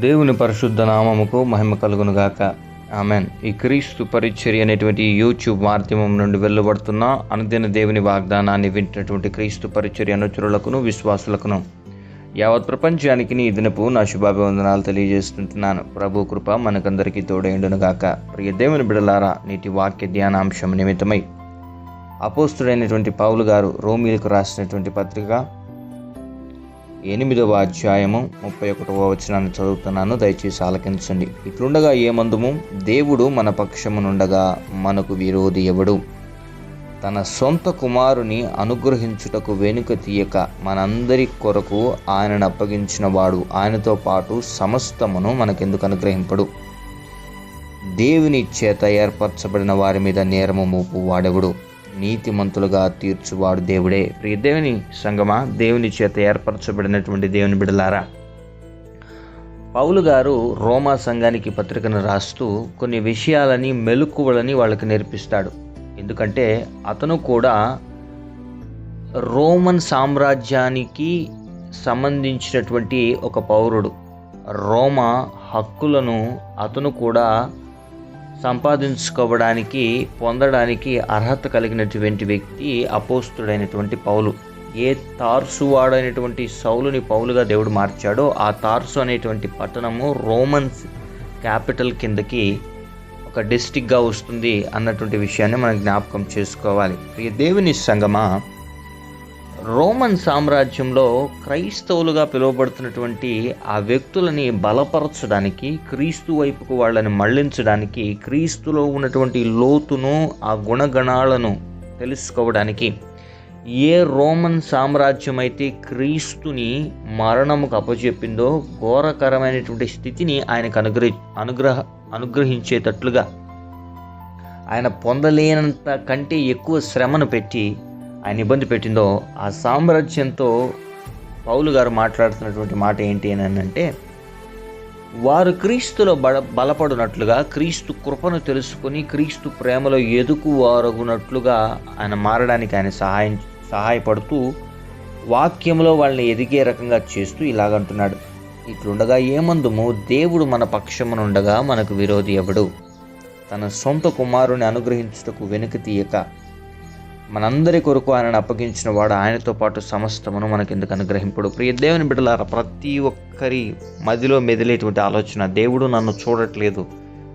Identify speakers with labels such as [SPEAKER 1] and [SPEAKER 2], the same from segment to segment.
[SPEAKER 1] దేవుని పరిశుద్ధ నామముకు మహిమ కలుగును గాక. ఆమెన్. ఈ క్రీస్తు పరిచర్య అనేటువంటి యూట్యూబ్ మాధ్యమం నుండి వెళ్ళబడుతున్న అనుదిన దేవుని వాగ్దానాన్ని వింటున్నటువంటి క్రీస్తు పరిచర్య అనుచరులకును విశ్వాసులకును యావత్ ప్రపంచానికి నీ దినపు నా శుభాభివందనాలు తెలియజేస్తుంటున్నాను. ప్రభు కృప మనకందరికీ తోడైండును ప్రియ దేవుని బిడలారా నీటి వాక్య ధ్యానాంశం నిమిత్తమై అపోస్తుడైనటువంటి పౌలు గారు రోమిలకు రాసినటువంటి పత్రిక ఎనిమిదవ అధ్యాయము ముప్పై ఒకటవ వచనాన్ని చదువుతున్నాను. దయచేసి ఆలకించండి. ఇట్లుండగా ఏమందుము దేవుడు మన పక్షమునుండగా మనకు విరోధి ఎవడు? తన సొంత కుమారుని అనుగ్రహించుటకు వెనుక తీయక మనందరి కొరకు ఆయనను అప్పగించిన వాడు ఆయనతో పాటు సమస్తమును మనకెందుకు అనుగ్రహింపడు? దేవుని చేత ఏర్పరచబడిన వారి మీద నేరము మోపు వాడెవడు నీతిమంతులుగా తీర్చువాడు దేవుడే. ప్రియ దేవుని సంగమా దేవుని చేత ఏర్పరచబడినటువంటి దేవుని బిడలారా పౌలు గారు రోమా సంఘానికి పత్రికను రాస్తూ కొన్ని విషయాలని మెలకువలని వాళ్ళకి నేర్పిస్తాడు. ఎందుకంటే అతను కూడా రోమన్ సామ్రాజ్యానికి సంబంధించినటువంటి ఒక పౌరుడు. రోమా హక్కులను అతను కూడా సంపాదించుకోవడానికి పొందడానికి అర్హత కలిగినటువంటి వ్యక్తి అపోస్తుడైనటువంటి పౌలు. ఏ తార్సు వాడైనటువంటి సౌలుని పౌలుగా దేవుడు మార్చాడో ఆ తార్సు అనేటువంటి పట్టణము రోమన్స్ క్యాపిటల్ కిందకి ఒక డిస్టిక్గా వస్తుంది అన్నటువంటి విషయాన్ని మనం జ్ఞాపకం చేసుకోవాలి. ప్రియ దేవుని సంగమా రోమన్ సామ్రాజ్యంలో క్రైస్తవులుగా పిలువబడుతున్నటువంటి ఆ వ్యక్తులని బలపరచడానికి క్రీస్తు వైపుకు వాళ్ళని మళ్ళించడానికి క్రీస్తులో ఉన్నటువంటి లోతును ఆ గుణగణాలను తెలుసుకోవడానికి ఏ రోమన్ సామ్రాజ్యం అయితే క్రీస్తుని మరణముకు అప్పచెప్పిందో ఘోరకరమైనటువంటి స్థితిని ఆయనకు అనుగ్రహి అనుగ్రహ అనుగ్రహించేటట్లుగా ఆయన పొందలేనంత కంటే ఎక్కువ శ్రమను పెట్టి ఆయన ఇబ్బంది పెట్టిందో ఆ సామ్రాజ్యంతో పౌలు గారు మాట్లాడుతున్నటువంటి మాట ఏంటి అని అంటే వారు క్రీస్తులో బల బలపడినట్లుగా క్రీస్తు కృపను తెలుసుకుని క్రీస్తు ప్రేమలో ఎదుకు వారగునట్లుగా ఆయన మారడానికి ఆయన సహాయం సహాయపడుతూ వాక్యంలో వాళ్ళని ఎదిగే రకంగా చేస్తూ ఇలాగంటున్నాడు. ఇట్లుండగా ఏమందుము? దేవుడు మన పక్షమునుండగా మనకు విరోధి ఎవడు? తన సొంత కుమారుని అనుగ్రహించుటకు వెనుక తీయక మనందరి కొరకు ఆయనను అప్పగించిన వాడు ఆయనతో పాటు సమస్తమును మనకెందుకు అనుగ్రహింపడు. ప్రియ దేవుని బిడ్డలారా ప్రతి ఒక్కరి మదిలో మెదిలేటువంటి ఆలోచన దేవుడు నన్ను చూడట్లేదు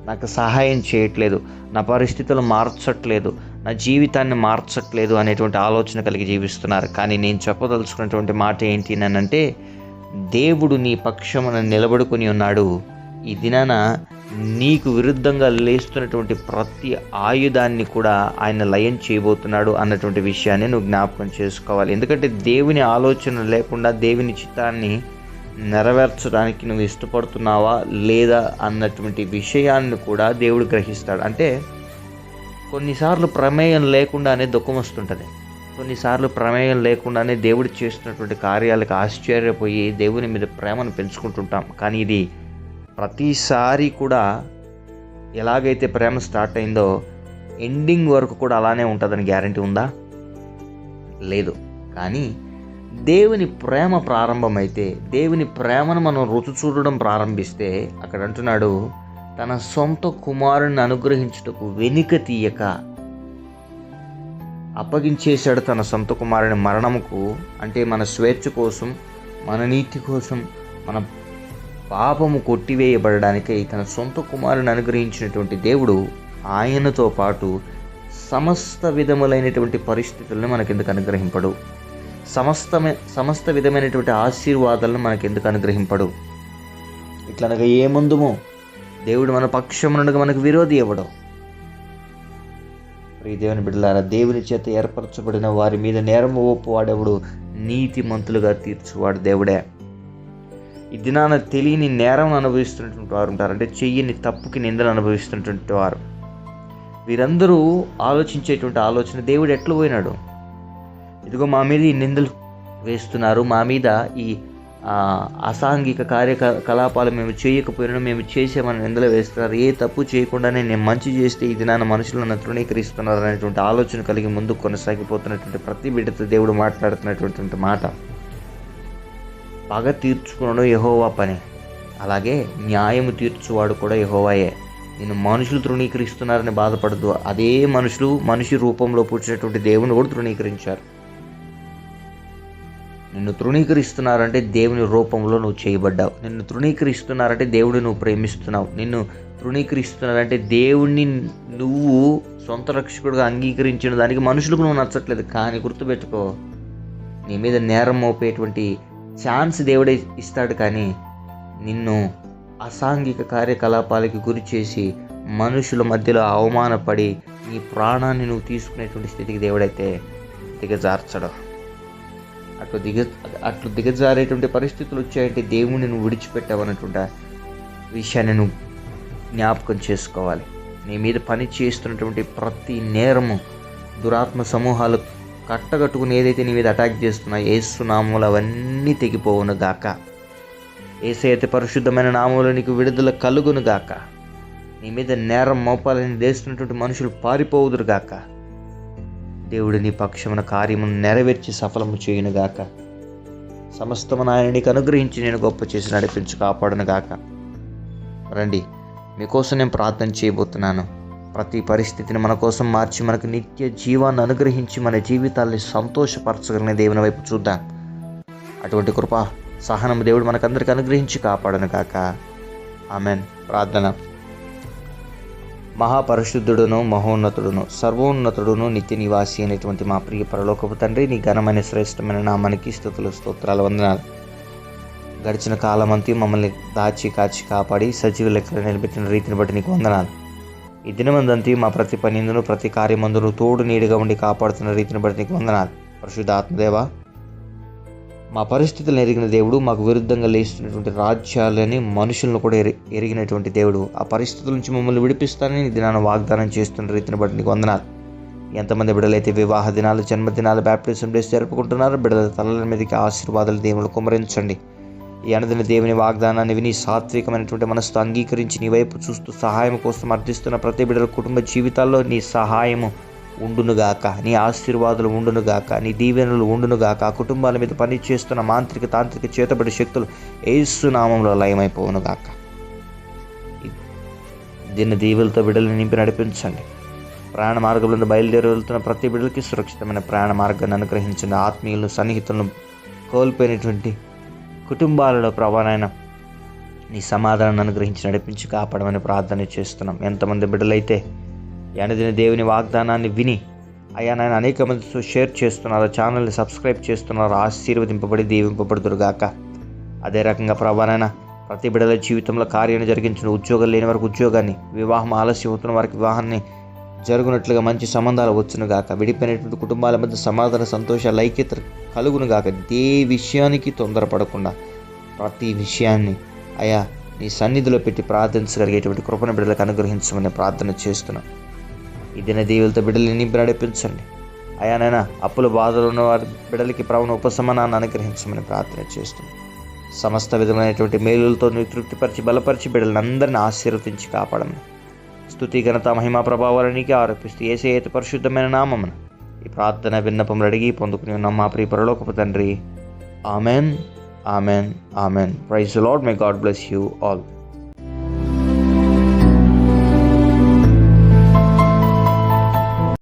[SPEAKER 1] నాకు సహాయం చేయట్లేదు నా పరిస్థితులు మార్చట్లేదు నా జీవితాన్ని మార్చట్లేదు అనేటువంటి ఆలోచన కలిగి జీవిస్తున్నారు. కానీ నేను చెప్పదలుచుకున్నటువంటి మాట ఏంటి అంటే దేవుడు నీ పక్షమున నిలబడుకొని ఉన్నాడు. ఈ దినాన నీకు విరుద్ధంగా లేస్తున్నటువంటి ప్రతి ఆయుధాన్ని కూడా ఆయన లయం చేయబోతున్నాడు అన్నటువంటి విషయాన్ని నువ్వు జ్ఞాపకం చేసుకోవాలి. ఎందుకంటే దేవుని ఆలోచన లేకుండా దేవుని చిత్తాన్ని నెరవేర్చడానికి నువ్వు ఇష్టపడుతున్నావా లేదా అన్నటువంటి విషయాన్ని కూడా దేవుడు గ్రహిస్తాడు. అంటే కొన్నిసార్లు ప్రమేయం లేకుండానే దుఃఖం వస్తుంటుంది. కొన్నిసార్లు ప్రమేయం లేకుండానే దేవుడు చేస్తున్నటువంటి కార్యాలకు ఆశ్చర్యపోయి దేవుని మీద ప్రేమను పెంచుకుంటుంటాం. కానీ ఇది ప్రతిసారి కూడా ఎలాగైతే ప్రేమ స్టార్ట్ అయిందో ఎండింగ్ వరకు కూడా అలానే ఉంటుందని గ్యారంటీ ఉందా? లేదు. కానీ దేవుని ప్రేమ ప్రారంభమైతే దేవుని ప్రేమను మనం రుచి చూడడం ప్రారంభిస్తే అక్కడ అంటున్నాడు తన సొంత కుమారుని అనుగ్రహించుటకు వెనుక తీయక అప్పగించేశాడు తన సొంత కుమారుని మరణముకు అంటే మన స్వేచ్ఛ కోసం మన నీతి కోసం మన పాపము కొట్టివేయబడడానికై తన సొంత కుమారుని అనుగ్రహించినటువంటి దేవుడు ఆయనతో పాటు సమస్త విధములైనటువంటి పరిస్థితులను మనకెందుకు అనుగ్రహింపడు? సమస్తమే సమస్త విధమైనటువంటి ఆశీర్వాదాలను మనకెందుకు అనుగ్రహింపడు? ఇట్లనగా ముందుమో? దేవుడు మన పక్షమునగా మనకు విరోధి ఇవ్వడం ప్రియ దేవుని బిడ్డలారా దేవుని చేత ఏర్పరచబడిన వారి మీద నేరము ఒప్పువాడెవడు? నీతి నీతిమంతులుగా తీర్చువాడు దేవుడే. ఈ దినాన తెలియని నేరం అనుభవిస్తున్నటువంటి వారు ఉంటారు. అంటే చెయ్యని తప్పుకి నిందలు అనుభవిస్తున్నటువంటి వారు. వీరందరూ ఆలోచించేటువంటి ఆలోచన దేవుడు ఎట్లా పోయినాడు? ఇదిగో మా మీద ఈ నిందలు వేస్తున్నారు. మా మీద ఈ అసాంఘిక కార్యకలాపాలు మేము చేయకపోయినా మేము చేసేమని నిందలు వేస్తున్నారు. ఏ తప్పు చేయకుండానే నేను మంచి చేస్తే ఈ నాన్న మనుషులను తృణీకరిస్తున్నారు అనేటువంటి ఆలోచన కలిగి ముందుకు కొనసాగిపోతున్నటువంటి ప్రతి బిడ్డతో దేవుడు మాట్లాడుతున్నటువంటి మాట. పగ తీర్చుకోవడం యహోవా పని. అలాగే న్యాయము తీర్చువాడు కూడా యహోవాయే. నిన్ను మనుషులు తృణీకరిస్తున్నారని బాధపడదు. అదే మనుషులు మనిషి రూపంలో పుట్టినటువంటి దేవుని కూడా తృణీకరించారు. నిన్ను తృణీకరిస్తున్నారంటే దేవుని రూపంలో నువ్వు చేయబడ్డావు. నిన్ను తృణీకరిస్తున్నారంటే దేవుడిని నువ్వు ప్రేమిస్తున్నావు. నిన్ను తృణీకరిస్తున్నారంటే దేవుణ్ణి నువ్వు సొంత రక్షకుడుగా అంగీకరించిన దానికి మనుషులకు నువ్వు నచ్చట్లేదు. కానీ గుర్తుపెట్టుకో నీ మీద నేరం మోపేటువంటి ఛాన్స్ దేవుడే ఇస్తాడు కానీ నిన్ను అసాంఘిక కార్యకలాపాలకి గురి చేసి మనుషుల మధ్యలో అవమానపడి నీ ప్రాణాన్ని నువ్వు తీసుకునేటువంటి స్థితికి దేవుడైతే దిగజార్చడం. అట్లు దిగ అట్లు దిగజారేటువంటి పరిస్థితులు వచ్చాయంటే దేవుణ్ణి నువ్వు విడిచిపెట్టావన్నటువంటి విషయాన్ని నువ్వు జ్ఞాపకం చేసుకోవాలి. నీ మీద పని చేస్తున్నటువంటి ప్రతి నేరము దురాత్మ సమూహాలు కట్టగట్టుకుని ఏదైతే నీ మీద అటాక్ చేస్తున్నాయో ఏసు నామములు అవన్నీ తెగిపోవును గాక. ఏసైతే పరిశుద్ధమైన నామములు నీకు విడుదల కలుగును గాక. నీ మీద నేరం మోపాలని దేస్తున్నటువంటి మనుషులు పారిపోవుదురు గాక. దేవుడు నీ పక్షమున కార్యమును నెరవేర్చి సఫలము చేయును గాక. సమస్తమును ఆయన నీకు అనుగ్రహించి నేను గొప్ప చేసి నడిపించి కాపాడును గాక. రండి మీకోసం నేను ప్రార్థన చేయబోతున్నాను. ప్రతి పరిస్థితిని మన కోసం మార్చి మనకు నిత్య జీవాన్ని అనుగ్రహించి మన జీవితాల్ని సంతోషపరచగలిగిన దేవుని వైపు చూద్దాం. అటువంటి కృప సహనం దేవుడు మనకందరికి అనుగ్రహించి కాపాడను కాక ఆమెన్. ప్రార్థన. మహాపరిశుద్ధుడును మహోన్నతుడును సర్వోన్నతుడును నిత్య నివాసి అనేటువంటి మా ప్రియ పరలోకపు తండ్రి నీ ఘనమైన శ్రేష్టమైన నామానికి స్థుతులు స్తోత్రాలు వందనాలు. గడిచిన కాలమంతి మమ్మల్ని దాచి కాచి కాపాడి సజీవ లెక్కలు నిలబెట్టిన రీతిని బట్టి నీకు వందనాలు. ఈ దినమందంతి మా ప్రతి పనిందును ప్రతి కార్యమందును తోడు నీడిగా ఉండి కాపాడుతున్న రీతిని బట్టి నీకు వందనాలు. పరిశుద్ధ ఆత్మదేవ మా పరిస్థితులను ఎరిగిన దేవుడు మాకు విరుద్ధంగా లేస్తున్నటువంటి రాజ్యాలని మనుషులను కూడా ఎరి ఎరిగినటువంటి దేవుడు. ఆ పరిస్థితుల నుంచి మమ్మల్ని విడిపిస్తానని ఈ దినాన్ని వాగ్దానం చేస్తున్న రీతిని బట్టి నీకు వందనాలు. ఎంతమంది బిడ్డలైతే వివాహ దినాలు జన్మదినాలు బ్యాప్టిజం డేస్ జరుపుకుంటున్నారో బిడ్డల తలల మీదకి ఆశీర్వాదాలు దేవుడు కుమరించండి. ఈ అనదిన దేవుని వాగ్దానాన్ని విని సాత్వికమైనటువంటి మనసుతో అంగీకరించి నీ వైపు చూస్తూ సహాయం కోసం అర్థిస్తున్న ప్రతి బిడ్డల కుటుంబ జీవితాల్లో నీ సహాయము ఉండునుగాక. నీ ఆశీర్వాదాలు ఉండునుగాక. నీ దీవెనలు ఉండునుగాక. ఆ కుటుంబాల మీద పని చేస్తున్న మాంత్రిక తాంత్రిక చేతబడి శక్తులు ఏసునామంలో లయమైపోవునుగాక. దీన్ని దీవులతో బిడ్డలు నింపి నడిపించండి. ప్రయాణ మార్గంలో బయలుదేరి వెళ్తున్న ప్రతి బిడ్డలకి సురక్షితమైన ప్రయాణ మార్గాన్ని అనుగ్రహించండి. ఆత్మీయులను సన్నిహితులను కోల్పోయినటువంటి కుటుంబాలలో ప్రభానైనా నీ సమాధానాన్ని అనుగ్రహించి నడిపించి కాపాడమని ప్రార్థన చేస్తున్నాం. ఎంతమంది బిడ్డలైతే ఎనదిన దేవుని వాగ్దానాన్ని విని అయ్యా నాయన అనేక మందితో షేర్ చేస్తున్నారు ఛానల్ని సబ్స్క్రైబ్ చేస్తున్నారు ఆశీర్వదింపబడి దీవింపబడుదురుగాక అదే రకంగా ప్రభానైనా ప్రతి బిడ్డల జీవితంలో కార్యాన్ని జరిగించిన ఉద్యోగం లేని వారికి ఉద్యోగాన్ని వివాహం ఆలస్యం అవుతున్న వారికి వివాహాన్ని జరుగునట్లుగా మంచి సంబంధాలు వచ్చును గాక. విడిపోయినటువంటి కుటుంబాల మధ్య సమాధాన సంతోషాలు ఐక్యత కలుగును గాక. ఏ విషయానికి తొందరపడకుండా ప్రతి విషయాన్ని అయా నీ సన్నిధిలో పెట్టి ప్రార్థించగలిగేటువంటి కృపణ బిడ్డలకు అనుగ్రహించమని ప్రార్థన చేస్తున్నాం. ఈ దిన దీవులతో బిడ్డలు నింపి నడిపించండి. అయానైనా అప్పుల బాధలు ఉన్న వారి బిడ్డలకి ప్రవణ ఉపశమనాన్ని అనుగ్రహించమని ప్రార్థన చేస్తున్నాం. సమస్త విధమైనటువంటి మేలులతో నువ్వు తృప్తిపరిచి బలపరిచి బిడ్డలందరినీ ఆశీర్వదించి కాపాడమని స్తుతి ఘనత మహిమా ప్రభావాలనికి ఆరోపిస్తూ ఏసే ఏత పరిశుద్ధమైన నామమున ఈ ప్రార్థన విన్నపములు అడిగి పొందుకుని ఉన్నాం మా ప్రియ పరలోకపు తండ్రి amen amen amen praise Lord may God bless you all